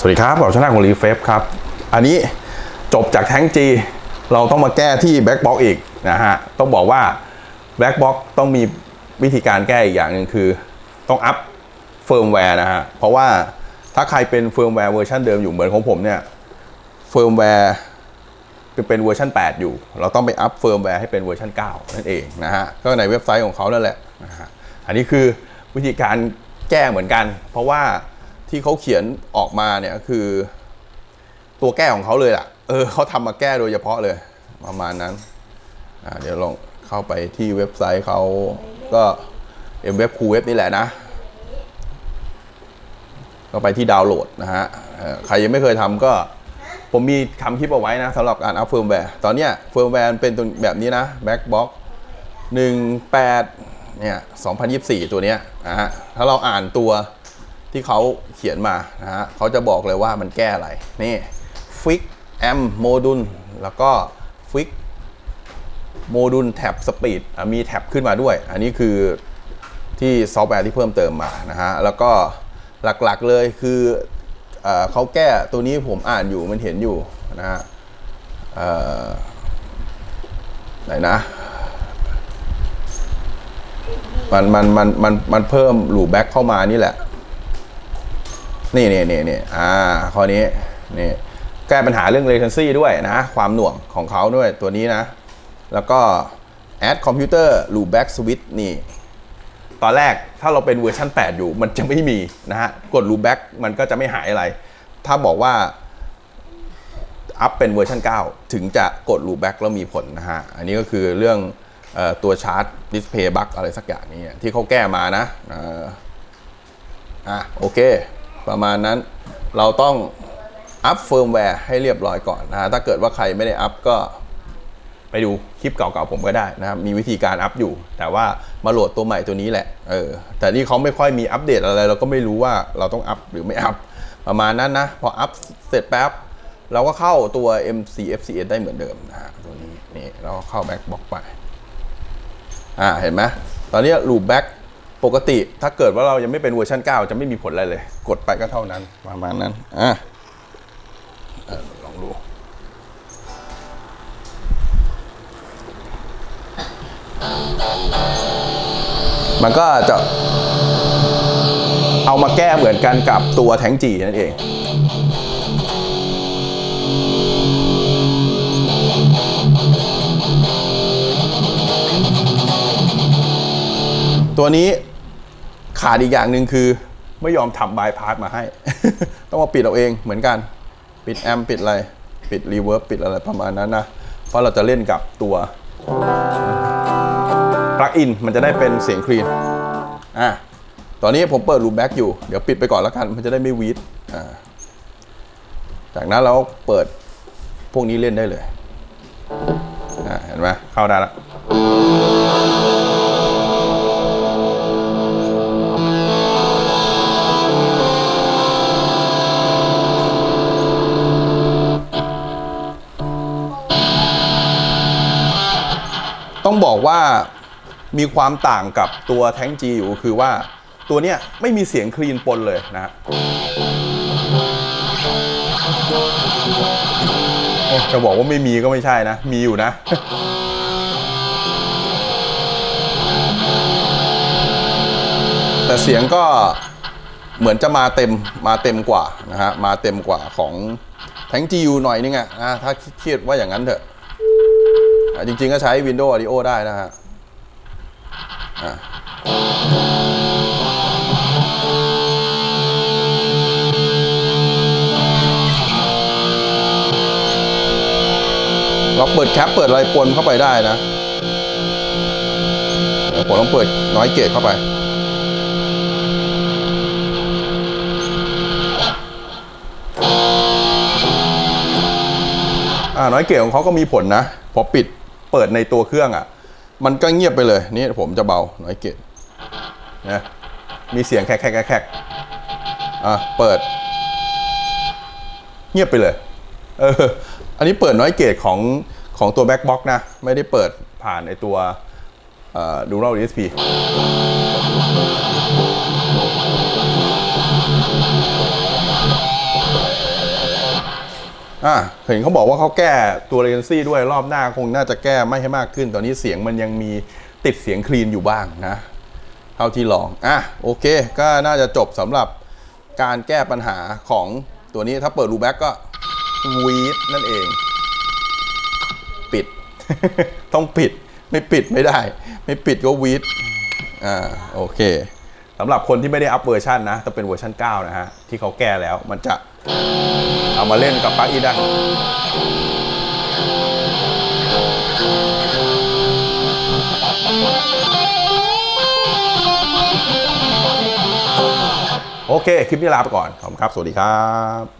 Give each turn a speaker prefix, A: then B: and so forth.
A: สวัสดีครับผมชนะของรีเฟฟครับ อันนี้จบจากแท้งจีเราต้องมาแก้ที่แบ็กบ็อกอีกนะฮะ ต้องบอกว่าแบ็กบ็อกต้องมีวิธีการแก้อีกอย่างหนึ่งคือ ต้องอัพเฟิร์มแวร์นะฮะ เพราะว่าถ้าใครเป็นเฟิร์มแวร์เวอร์ชันเดิมอยู่เหมือนของผมเนี่ยเฟิร์มแวร์เป็นเวอร์ชัน8 อยู่ เราต้องไปอัพเฟิร์มแวร์ให้เป็นเวอร์ชัน9 นั่นเองนะฮะ ก็ในเว็บไซต์ของเขานั่นแหละนะฮะอันนี้คือวิธีการแก้เหมือนกัน เพราะว่า ที่เขาเขียนออกมาเนี่ยคือ ตัวแก้ของเขาเลยล่ะ เออเขาทำมาแก้โดยเฉพาะเลย ประมาณนั้นอ่าเดี๋ยวลองเข้าไปที่เว็บไซต์เขาก็เอ็มเว็บคูเว็บนี่แหละนะก็ไปที่ดาวน์โหลดนะฮะใครยังไม่เคยทำก็ผมมีทำคลิปเอาไว้นะสำหรับการอัพเฟิร์มแวร์ตอนเนี้ยเฟิร์มแวร์เป็นตัวแบบนี้นะ Backbox 18เนี่ย2024ตัวเนี้ยนะฮะถ้าเราอ่านตัว ที่เขาเขียนมานะฮะเขาจะบอกเลยว่ามันแก้อะไร นี่ Fix Amp Module แล้วก็ Fix โมดูลแท็บสปีดมีแท็บขึ้นมาด้วย อันนี้คือที่ซอฟต์แวร์ที่เพิ่มเติมมานะฮะ แล้วก็หลักๆเลยคือเอเขาแก้ตัวนี้ผมอ่านอยู่มันเห็นอยู่นะฮะไหนนะ มันมันมันมันมันเพิ่มหลูแบ็กเข้ามานี่แหละ นี่นี่นี่นี่อ่าข้อนี้นี่แก้ปัญหาเรื่อง latency ด้วยนะ ความหน่วงของเขาด้วยตัวนี้นะ แล้วก็ add computer loopback switch นี่ ตอนแรกถ้าเราเป็นเวอร์ชัน8 อยู่มันจะไม่มีนะฮะ กด loopback มันก็จะไม่หายอะไร ถ้าบอกว่า อัพเป็นเวอร์ชัน9 ถึงจะกด loopback แล้วมีผลนะฮะ อันนี้ก็คือเรื่องตัวชาร์จ display bug อะไรสักอย่างนี้ที่เขาแก้มานะอ่ออะโอเค ประมาณนั้น เราต้องอัพเฟิร์มแวร์ให้เรียบร้อยก่อนนะฮะถ้าเกิดว่าใครไม่ได้อัพก็ไปดูคลิปเก่าๆผมก็ได้นะครับมีวิธีการอัพอยู่ แต่ว่ามาโหลดตัวใหม่ตัวนี้แหละเออแต่นี่เขาไม่ค่อยมีอัปเดตอะไร เราก็ไม่รู้ว่าเราต้องอัพหรือไม่อัพประมาณนั้นนะ พออัพเสร็จแป๊บ เราก็เข้าตัว MCFCS ได้เหมือนเดิมนะฮะตัวนี้นี่เราก็เข้า Backbox ไป อ่าเห็นไหมตอนนี้ loop back ปกติถ้าเกิดว่าเรายังไม่เป็นเวอร์ชัน9 จะไม่มีผลอะไรเลย กดไปก็เท่านั้น ประมาณนั้นอะลองดูมันก็จะเอามาแก้เหมือนกันกับตัวแทงจีนั่นเอง ตัวนี้ขาดอีกอย่างหนึ่งคือ ไม่ยอมทำบายพาสมาให้ ต้องมาปิดเอาเองเหมือนกัน ปิดแอมป์ปิดอะไร ปิดรีเวิร์บปิดอะไรประมาณนั้นนะ เพราะเราจะเล่นกับตัวปลั๊กอินมันจะได้เป็นเสียงคลีนอะตอนนี้ผมเปิดรูปแบ็กอยู่ เดี๋ยวปิดไปก่อนแล้วกัน มันจะได้ไม่วีดอ่าจากนั้นเราเปิดพวกนี้เล่นได้เลย อ่า เห็นไหมเข้าได้แล้ว ต้องบอกว่ามีความต่างกับตัวแท้ง G อยู่คือว่าตัวเนี้ยไม่มีเสียงคลีนปนเลยนะจะบอกว่าไม่มีก็ไม่ใช่นะ มีอยู่นะแต่เสียงก็เหมือนจะมาเต็มมาเต็มกว่านะฮะมาเต็มกว่าของแท้ง GU หน่อยนึงอะนะถ้าเคิดว่าอย่างนั้นเถอะ จริงๆก็ใช้ Windows Audio ได้นะฮะเราเปิดแคปเปิดอะไรปนเข้าไปได้นะผมต้องเปิดน้อยเกตเข้าไปอ่าน้อยเกตของเขาก็มีผลนะ พอปิด เปิดในตัวเครื่องอะ มันก็เงียบไปเลยนี่ผมจะเบาน้อยเกตนะมีเสียงแคกแคกแคกอะเปิด เงียบไปเลยเอออันนี้เปิดน้อยเกตของของตัวแบ็กบ็อกนะ ไม่ได้เปิดผ่านในตัวดูโร DSP เอะเห็นเขาบอกว่าเขาแก้ตัว latency ด้วยรอบหน้าคงน่าจะแก้ไม่ให้มากขึ้น ตอนนี้เสียงมันยังมีติดเสียงคลีนอยู่บ้างนะ เท่าที่ลองอะโอเค ก็น่าจะจบสำหรับการแก้ปัญหาของตัวนี้ถ้าเปิดรูแบ็กก็วีดนั่นเอง ปิด ต้องปิดไม่ปิดไม่ได้ ไม่ปิดก็วีดอ่าโอเคสำหรับคนที่ไม่ได้อัปเวอร์ชันนะจะเป็นเวอร์ชัน9 นะฮะ ที่เขาแก้แล้วมันจะ เอามาเล่นกับปลั๊กอีได้โอเค คลิปนี้ลาไปก่อน ขอบคุณครับ สวัสดีครับ